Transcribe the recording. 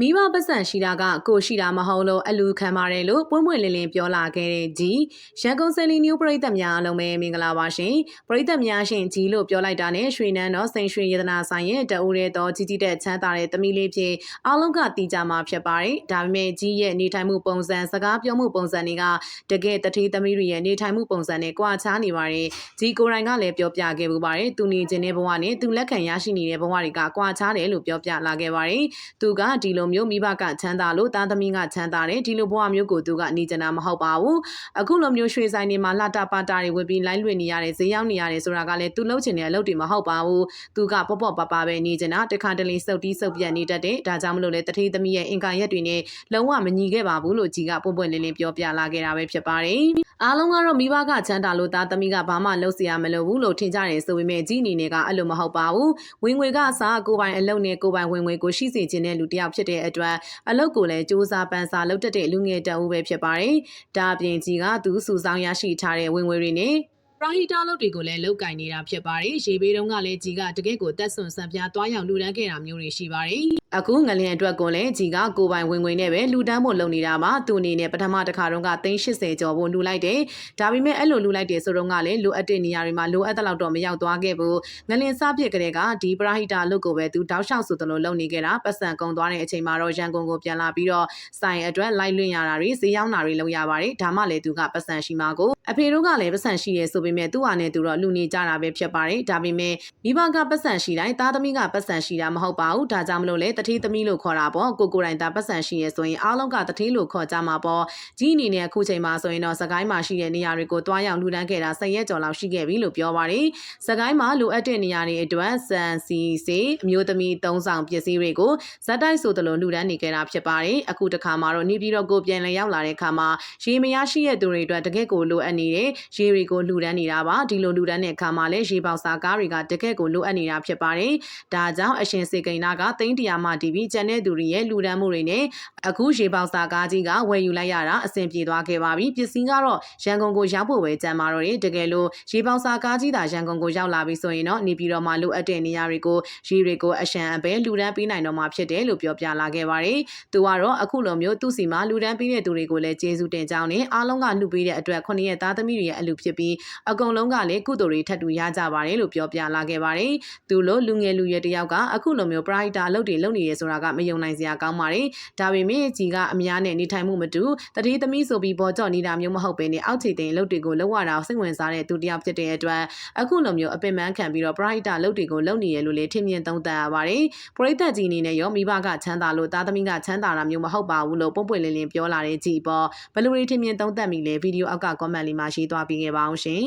မိဘပတ်စံရှိတာကကိုရှိတာမဟုတ်လို့အလူခံပါတယ်လို့ပွင့်ပွင့်လင်းလင်းပြောလာခဲ့တဲ့ကြီးရန်ကုန်စယ်လီနျူပရိသတ်များအားလုံးပဲမင်္ဂလာပါရှင်ပရိသတ်များရှင်ကြီးလို့ပြောလိုက်တာနဲ့ရွှေနန်းတော်စိန်ရွှေရတနာဆိုင်ရဲ့တအူရဲတော်ကြီးကြီးတဲ့ချမ်းသာတဲ့သမီးလေးဖြစ်အားလုံးကတီးကြမှာဖြစ်ပါတယ်ဒါပေမဲ့ကြီးရဲ့နေထိုင်မှုပုံစံစကားပြောမှုပုံစံတွေကတကယ်တတိသမီးတွေရဲ့နေထိုင်မှုပုံစံနဲ့ကွာခြားနေပါတယ်ကြီးကိုယ်တိုင်ကလည်းပြောပြခဲ့ပူပါတယ်သူနေခြင်းတဲ့ဘဝနဲ့သူလက်ခံရရှိနေတဲ့ဘဝတွေကကွာခြားတယ်လို့ပြောပြလာခဲ့ပါတယ်သူကဒီလိုလိုမျိုးမိဘကချမ်းသာလို့သားသမီးကချမ်းသာတယ်ဒီလိုဘဝမျိုးကိုသူကနေကြနာမဟုတ်ပါဘူးအခုလိုမျိုးရွှေဆိုင်တွေမှာလှတာပါတာတွေဝင်ပြီးလိုင်းလွင်နေရတယ်ဈေးရောက်နေရတယ်ဆိုတာကလည်းသူလုပ်ချင်တဲ့အလုပ်တွေမဟုတ်ပါဘူးသူကပေါ့ပေါ့ပါပါပဲနေကြနာတခါတလေစုပ်တီးစုပ်ပြတ်နေတတ်တယ်ဒါကြောင့်မလို့လေတထေးသမီးရဲ့အင်ကာရက်တွေနဲ့လုံးဝမညီခဲ့ပါဘူးလို့ကြီးကပွန့်ပွန့်လင်းလင်းပြောပြလာခဲ့တာပဲဖြစ်ပါတယ်အားလုံးကတော့မိဘကချမ်းသာလို့သားသမီးကဘာမှလုပ်စရာမလိုဘူးလို့ထင်ကြတယ်ဆိုပေမဲ့ကြီးအနေနဲ့ကအဲ့လိုမဟုတ်ပါဘူးဝင်ငွေကအစားကိုပိုင်အလုပ်နဲ့ကိုပိုင်ဝင်ငွေကိုရှိစေခြင်းတဲ့လူတယောက်ဖြစ်တဲ့အတွက်အလုပ်ကိုလည်းစူးစမ်းပန်းစားလုပ်တတ်တဲ့လူငယ်တအုပ်ပဲဖြစ်ပါတယ်ဒါအပြင်ကြီးကသူစုဆောင်ရရှိထားတဲ့ဝင်ငွေတွေနဲ့ပရာဟီတာလုပ်တွေကိုလည်းလောက်ကင်နေတာဖြစ်ပါတယ်။ရေဘေးတုန်းကလည်းကြီးကတကယ့်ကိုတက်ဆွန်ဆန်ပြားသွားရောက်လူဒန်းခဲ့တာမျိုးတွေရှိပါတယ်။အခုငလင်အတွက်ကိုလည်းကြီးကကိုပိုင်ဝင်ငွေနဲ့ပဲလူဒန်းဖို့လုပ်နေတာပါ။သူအနေနဲ့ပထမတစ်ခါတုန်းက380ကျော်ဖို့လူလိုက်တယ်။ဒါပေမဲ့အဲ့လိုလူလိုက်တယ်ဆိုတော့ကလည်းလိုအပ်တဲ့နေရာတွေမှာလိုအပ်တဲ့လောက်တော့မရောက်သွားခဲ့ဘူး။ငလင်စဖြစ်ကြတဲ့ကဒီပရာဟီတာလုပ်ကိုပဲသူတောက်လျှောက်ဆိုသလိုလုပ်နေခဲ့တာပတ်စံကုန်သွားတဲ့အချိန်မှာတော့ရန်ကုန်ကိုပြန်လာပြီးတော့ဆိုင်အတွက်လိုက်လွင့်ရတာတွေဈေးရောက်တာတွေလုပ်ရပါတယ်။ဒါမှလည်းသူကပတ်စံရှိမှာကိုအဖေတို့ကလည်းပတ်စံရှိရဲဆိုပေမဲ့သူ့ဟာနဲ့သူတော့လူနေကြတာပဲဖြစ်ပါတယ်ဒါပေမဲ့မိဘကပတ်စံရှိတိုင်းသားသမီးကပတ်စံရှိတာမဟုတ်ပါဘူးဒါကြောင့်မလို့လေတတိသမီးလို့ခေါ်တာပေါ့ကိုကိုတိုင်သားပတ်စံရှိရဲဆိုရင်အားလုံးကတတိလို့ခေါ်ကြမှာပေါ့ကြီးအနေနဲ့အခုချိန်မှာဆိုရင်တော့စကိုင်းမှာရှိတဲ့နေရာတွေကိုတွားရောက်လူတန်းခဲ့တာ၁၀ရက်ကျော်လောက်ရှိခဲ့ပြီလို့ပြောပါတယ်စကိုင်းမှာလိုအပ်တဲ့နေရာတွေအတွက်စံစီစီအမျိုးသမီးသုံးဆောင်ပစ္စည်းတွေကိုဇက်တိုက်ဆိုသလိုလူတန်းနေခဲ့တာဖြစ်ပါတယ်အခုတခါမှာတော့နေပြီးတော့ကိုပြန်လည်ရောက်လာတဲ့အခါမှာရေမရရှိတဲ့သူတွေအတွက်တကယ့်ကိုလိုအပ်နေတဲ့ရေတွေကိုလူတန်းနေတာပါဒီလိုလူတန်းတဲ့အခါမှာလည်းရေပေါက်စားကားတွေကတကယ့်ကိုလိုအပ်နေတာဖြစ်ပါတယ်ဒါကြောင့်အရှင်စေကိန်းနာကသိန်းတရာမှတီးပြီးကျန်တဲ့သူတွေရဲ့လူတန်းမှုတွေနဲ့အခုရေပေါက်စားကားကြီးကဝယ်ယူလိုက်ရတာအဆင်ပြေသွားခဲ့ပါပြီပစ္စည်းကတော့ရန်ကုန်ကိုရောက်ဖို့ပဲကြံပါတော့တယ်တကယ်လို့ရေပေါက်စားကားကြီးသာရန်ကုန်ကိုရောက်လာပြီဆိုရင်တော့နေပြည်တော်မှာလိုအပ်တဲ့နေရာတွေကိုရေတွေကိုအရှံအပဲလူတန်းပေးနိုင်တော့မှာဖြစ်တယ်လို့ပြောပြလာခဲ့ပါတယ်သူကတော့အခုလိုမျိုးသူ့စီမှာလူတန်းပေးတဲ့သူတွေကိုလည်းကျေးဇူးတင်ကြောင်းနဲ့အားလုံးကနှုတ်ပေးတဲ့အတွက်ခုနှစ်ရက်သားသမီးတွေရဲ့အလူဖြစ်ပြီးအကုန်လုံးကလည်းကုသိုလ်တွေထပ်တူရကြပါတယ်လို့ပြောပြလာခဲ့ပါတယ်။သူလိုလူငယ်လူရွယ်တယောက်ကအခုလိုမျိုးပရိုက်တာအလုပ်တွေလုပ်နေရဆိုတာကမယုံနိုင်စရာကောင်းပါတယ်။ဒါပေမဲ့ကြီးကအများနဲ့နေထိုင်မှုမတူတတိသမီးဆိုပြီးပေါ်ကြော့နေတာမျိုးမဟုတ်ဘဲနဲ့အောက်ခြေတင်အလုပ်တွေကိုလုပ်ရတာစိတ်ဝင်စားတဲ့သူတယောက်ဖြစ်တဲ့အတွက်အခုလိုမျိုးအပင်ပန်းခံပြီးတော့ပရိုက်တာအလုပ်တွေကိုလုပ်နေရလို့လေထင်မြင်သုံးသပ်ရပါတယ်။ပရိသတ်ကြီးအနေနဲ့ရောမိဘကချမ်းသာလို့သားသမီးကချမ်းသာတာမျိုးမဟုတ်ပါဘူးလို့ပုံပွင့်လင်းလင်းပြောလာတဲ့ကြည်ပေါ်ဘလူတွေထင်မြင်သုံးသပ်မိလေဗီဒီယိုအောက်က comment လေးမှာရေးသွားပေးခဲ့ပါအောင်ရှင်